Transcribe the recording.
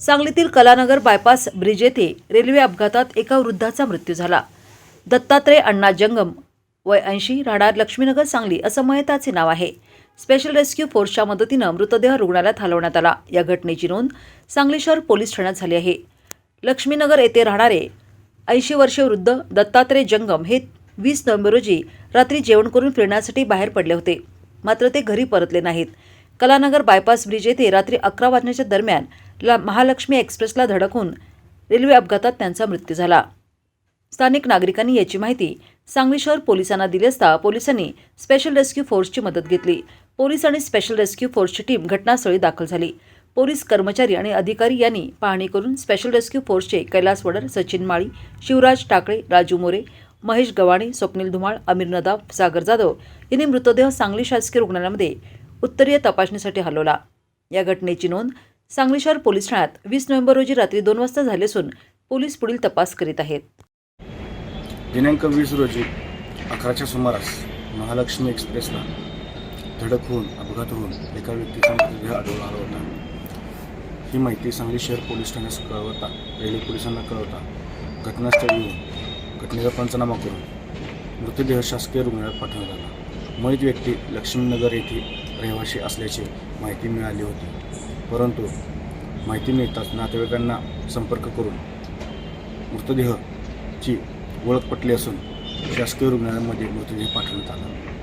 सांगलीतील Kalanagar bypass bridge येथे railway अपघातात एका वृद्धाचा मृत्यू झाला. दत्तात्रय अण्णा जंगम वय ऐंशी राहणार लक्ष्मीनगर सांगली असं मयताचे नाव आहे. स्पेशल रेस्क्यू फोर्सच्या मदतीनं मृतदेह रुग्णालयात हलवण्यात आला. या घटनेची नोंद सांगली शहर पोलीस ठाण्यात झाली आहे. लक्ष्मीनगर येथे राहणारे ऐंशी वर्षे वृद्ध दत्तात्रय जंगम हे वीस नोव्हेंबर रोजी रात्री जेवण करून फिरण्यासाठी बाहेर पडले होते. मात्र ते घरी परतले नाहीत. कलानगर बायपास ब्रिज येथे रात्री अकरा वाजण्याच्या दरम्यान ला महालक्ष्मी एक्सप्रेसला धडकून रेल्वे अपघातात त्यांचा मृत्यू झाला. स्थानिक नागरिकांनी याची माहिती सांगली शहर पोलिसांना दिली असता पोलिसांनी स्पेशल रेस्क्यू फोर्सची मदत घेतली. पोलीस आणि स्पेशल रेस्क्यू फोर्सची टीम घटनास्थळी दाखल झाली. पोलीस कर्मचारी आणि अधिकारी यांनी पाहणी करून स्पेशल रेस्क्यू फोर्सचे कैलास वडर सचिन माळी शिवराज टाकळे राजू मोरे महेश गवाणे स्वप्नील धुमाळ अमीर नदाब सागर जाधव यांनी मृतदेह सांगली शासकीय रुग्णालयामध्ये उत्तरीय तपासणीसाठी हलवला. या घटनेची नोंद सांगली शहर पोलीस ठाण्यात वीस नोव्हेंबर रोजी रात्री दोन वाजता झाली असून पोलीस पुढील तपास करीत आहेत. दिनांक वीस रोजी अकराच्या सुमारास महालक्ष्मी एक्सप्रेसला धडक होऊन अपघात होऊन एका व्यक्तीचा मृतदेह आढळून आला होता. ही माहिती सांगली शहर पोलीस ठाण्यास कळवता रेल्वे पोलिसांना कळवता घटनास्थळी येऊन घटनेचा पंचनामा करून मृतदेह शासकीय रुग्णालयात पाठवण्यात आला. मयत व्यक्ती लक्ष्मीनगर येथे रहिवासी असल्याची माहिती मिळाली होती. परंतु माहिती मिळताच नातेवाईकांना संपर्क करून मृतदेहची ओळख पटली असून शासकीय रुग्णालयामध्ये मृतदेह पाठवण्यात आला.